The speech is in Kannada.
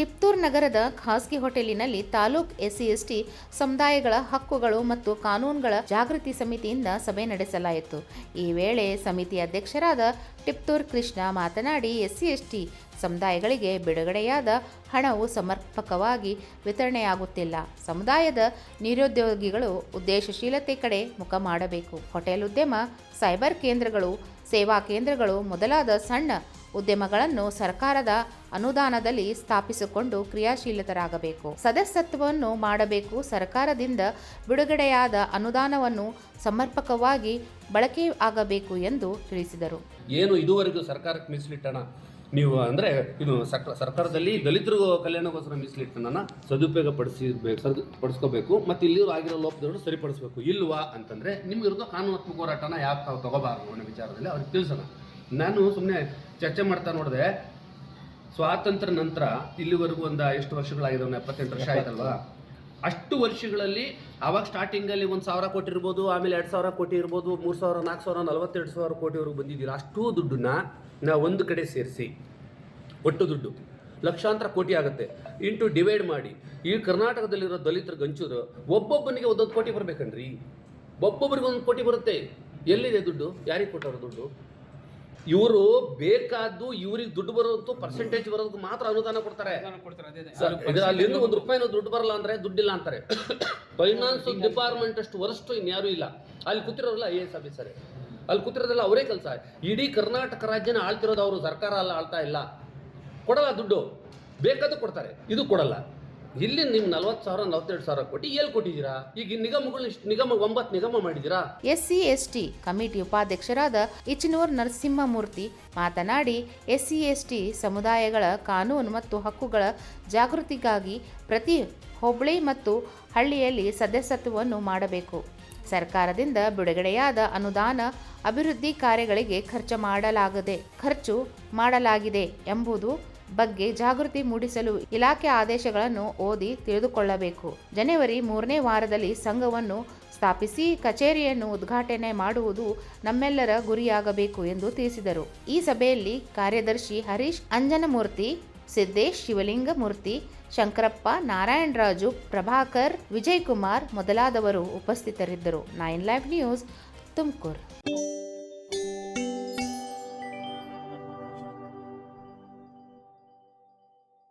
ಟಿಪ್ತೂರ್ ನಗರದ ಖಾಸಗಿ ಹೋಟೆಲಿನಲ್ಲಿ ತಾಲೂಕ್ ಎಸ್ಸಿ ಎಸ್ಟಿ ಸಮುದಾಯಗಳ ಹಕ್ಕುಗಳು ಮತ್ತು ಕಾನೂನುಗಳ ಜಾಗೃತಿ ಸಮಿತಿಯಿಂದ ಸಭೆ ನಡೆಸಲಾಯಿತು. ಈ ವೇಳೆ ಸಮಿತಿ ಅಧ್ಯಕ್ಷರಾದ ಟಿಪ್ತೂರ್ ಕೃಷ್ಣ ಮಾತನಾಡಿ, ಎಸ್ಸಿ ಎಸ್ಟಿ ಸಮುದಾಯಗಳಿಗೆ ಬಿಡುಗಡೆಯಾದ ಹಣವು ಸಮರ್ಪಕವಾಗಿ ವಿತರಣೆಯಾಗುತ್ತಿಲ್ಲ. ಸಮುದಾಯದ ನಿರುದ್ಯೋಗಿಗಳು ಉದ್ದೇಶಶೀಲತೆ ಕಡೆ ಮುಖ ಮಾಡಬೇಕು. ಹೋಟೆಲ್ ಉದ್ಯಮ, ಸೈಬರ್ ಕೇಂದ್ರಗಳು, ಸೇವಾ ಕೇಂದ್ರಗಳು ಮೊದಲಾದ ಸಣ್ಣ ಉದ್ಯಮಗಳನ್ನು ಸರ್ಕಾರದ ಅನುದಾನದಲ್ಲಿ ಸ್ಥಾಪಿಸಿಕೊಂಡು ಕ್ರಿಯಾಶೀಲತರಾಗಬೇಕು. ಸದಸ್ಯತ್ವವನ್ನು ಮಾಡಬೇಕು. ಸರ್ಕಾರದಿಂದ ಬಿಡುಗಡೆಯಾದ ಅನುದಾನವನ್ನು ಸಮರ್ಪಕವಾಗಿ ಬಳಕೆ ಆಗಬೇಕು ಎಂದು ತಿಳಿಸಿದರು. ಏನು ಇದುವರೆಗೂ ಸರ್ಕಾರಕ್ಕೆ ಮೀಸಲಿಟ್ಟಣ? ನೀವು ಅಂದರೆ ಇದು ಸರ್ಕಾರದಲ್ಲಿ ದಲಿತರು ಕಲ್ಯಾಣಕ್ಕೋಸ್ಕರ ಮೀಸಲಿಟ್ಟನ ಸದುಪಯೋಗ ಪಡಿಸಿರ್ಬೇಕು ಸದು ಪಡಿಸ್ಕೋಬೇಕು ಮತ್ತು ಇಲ್ಲಿ ಆಗಿರೋ ಲೋಪದವರು ಸರಿಪಡಿಸಬೇಕು ಇಲ್ವಾ ಅಂತಂದರೆ ನಿಮ್ಗೆ ಇರೋದು ಕಾನೂನಾತ್ಮಕ ಹೋರಾಟನ ಯಾಕೆ ತಾವು ತಗೋಬಾರ್ದು ಅನ್ನೋ ವಿಚಾರದಲ್ಲಿ ಅವ್ರಿಗೆ ತಿಳಿಸೋಣ. ನಾನು ಸುಮ್ಮನೆ ಚರ್ಚೆ ಮಾಡ್ತಾ ನೋಡಿದೆ ಸ್ವಾತಂತ್ರ್ಯ ನಂತರ ಇಲ್ಲಿವರೆಗೂ ಒಂದು ಎಷ್ಟು ವರ್ಷಗಳಾಗಿದೆ ಒಂದು ಎಪ್ಪತ್ತೆಂಟು ವರ್ಷ ಆಯ್ತಲ್ವಾ? ಅಷ್ಟು ವರ್ಷಗಳಲ್ಲಿ ಅವಾಗ ಸ್ಟಾರ್ಟಿಂಗಲ್ಲಿ ಒಂದು ಸಾವಿರ ಕೋಟಿ ಇರ್ಬೋದು ಆಮೇಲೆ ಎರಡು ಸಾವಿರ ಕೋಟಿ ಇರ್ಬೋದು ಮೂರು ಸಾವಿರ ನಾಲ್ಕು ಸಾವಿರ ನಲವತ್ತೆರಡು ಸಾವಿರ ಕೋಟಿವರೆಗೂ ಬಂದಿದ್ದೀರಾ? ಅಷ್ಟೂ ದುಡ್ಡನ್ನ ನಾವು ಒಂದು ಕಡೆ ಸೇರಿಸಿ ಒಟ್ಟು ದುಡ್ಡು ಲಕ್ಷಾಂತರ ಕೋಟಿ ಆಗುತ್ತೆ. ಇಂಟು ಡಿವೈಡ್ ಮಾಡಿ ಈ ಕರ್ನಾಟಕದಲ್ಲಿರೋ ದಲಿತರ ಗಂಚೂರು ಒಬ್ಬೊಬ್ಬನಿಗೆ ಒಂದೊಂದು ಕೋಟಿ ಬರ್ಬೇಕನ್ರಿ? ಒಬ್ಬೊಬ್ಬರಿಗೆ ಒಂದು ಕೋಟಿ ಬರುತ್ತೆ. ಎಲ್ಲಿದೆ ದುಡ್ಡು? ಯಾರಿಗೆ ಕೊಟ್ಟವ್ರ ದುಡ್ಡು? ಇವರು ಬೇಕಾದ್ದು ಇವ್ರಿಗೆ ದುಡ್ಡು ಬರೋದು ಪರ್ಸೆಂಟೇಜ್ ಬರೋದಕ್ಕೆ ಮಾತ್ರ ಅನುದಾನ ಕೊಡ್ತಾರೆ. ಅಲ್ಲಿಂದ ಒಂದು ರೂಪಾಯಿನೂ ದುಡ್ಡು ಬರಲ್ಲ ಅಂದ್ರೆ ದುಡ್ಡಿಲ್ಲ ಅಂತಾರೆ. ಫೈನಾನ್ಸ್ ಡಿಪಾರ್ಟ್ಮೆಂಟ್ ಅಷ್ಟು ವರಷ್ಟು ಇನ್ಯಾರು ಇಲ್ಲ. ಅಲ್ಲಿ ಕೂತಿರೋರಲ್ಲ ಐ ಎಸ್ ಆಫೀಸರ್ ಅಲ್ಲಿ ಕೂತಿರೋದಲ್ಲ ಅವರೇ ಕೆಲಸ ಇಡೀ ಕರ್ನಾಟಕ ರಾಜ್ಯನ ಆಳ್ತಿರೋದು ಅವರು. ಸರ್ಕಾರ ಅಲ್ಲ ಆಳ್ತಾ ಇಲ್ಲ. ಕೊಡಲ್ಲ ದುಡ್ಡು. ಬೇಕಾದ್ದು ಕೊಡ್ತಾರೆ. ಇದು ಕೊಡಲ್ಲ. ಇಲ್ಲಿ ನೀವು ನಲ್ವತ್ತು ಸಾವಿರ, ನಲವತ್ತೆರಡು ಸಾವಿರ ಕೊಟ್ಟು ಎಲ್ಲಿ ಕೊಟ್ಟಿದ್ದೀರಾ? ಈಗ ನಿಗಮಗಳು ನಿಗಮ ಒಂಬತ್ತು ನಿಗಮ ಮಾಡಿದ್ದೀರಾ? ಎಸ್ಸಿ, ಎಸ್ಟಿ ಕಮಿಟಿ ಉಪಾಧ್ಯಕ್ಷರಾದ ಇಚನೂರ್ ನರಸಿಂಹಮೂರ್ತಿ ಮಾತನಾಡಿ, ಎಸ್ಸಿ, ಎಸ್ಟಿ ಸಮುದಾಯಗಳ ಕಾನೂನು ಮತ್ತು ಹಕ್ಕುಗಳ ಜಾಗೃತಿಗಾಗಿ ಪ್ರತಿ ಹೋಬಳಿ ಮತ್ತು ಹಳ್ಳಿಯಲ್ಲಿ ಸದಸ್ಯತ್ವವನ್ನು ಮಾಡಬೇಕು. ಸರ್ಕಾರದಿಂದ ಬಿಡುಗಡೆಯಾದ ಅನುದಾನ ಅಭಿವೃದ್ಧಿ ಕಾರ್ಯಗಳಿಗೆ ಖರ್ಚು ಮಾಡಲಾಗದೆ ಖರ್ಚು ಮಾಡಲಾಗಿದೆ ಎಂಬುದು ಬಗ್ಗೆ ಜಾಗೃತಿ ಮೂಡಿಸಲು ಇಲಾಖೆ ಆದೇಶಗಳನ್ನು ಓದಿ ತಿಳಿದುಕೊಳ್ಳಬೇಕು. ಜನವರಿ ಮೂರನೇ ವಾರದಲ್ಲಿ ಸಂಘವನ್ನು ಸ್ಥಾಪಿಸಿ ಕಚೇರಿಯನ್ನು ಉದ್ಘಾಟನೆ ಮಾಡುವುದು ನಮ್ಮೆಲ್ಲರ ಗುರಿಯಾಗಬೇಕು ಎಂದು ತಿಳಿಸಿದರು. ಈ ಸಭೆಯಲ್ಲಿ ಕಾರ್ಯದರ್ಶಿ ಹರೀಶ್ ಅಂಜನಮೂರ್ತಿ, ಸಿದ್ದೇಶ್ ಶಿವಲಿಂಗಮೂರ್ತಿ, ಶಂಕರಪ್ಪ, ನಾರಾಯಣರಾಜು, ಪ್ರಭಾಕರ್, ವಿಜಯ್ ಕುಮಾರ್ ಮೊದಲಾದವರು ಉಪಸ್ಥಿತರಿದ್ದರು. Nine live news Tumakuru.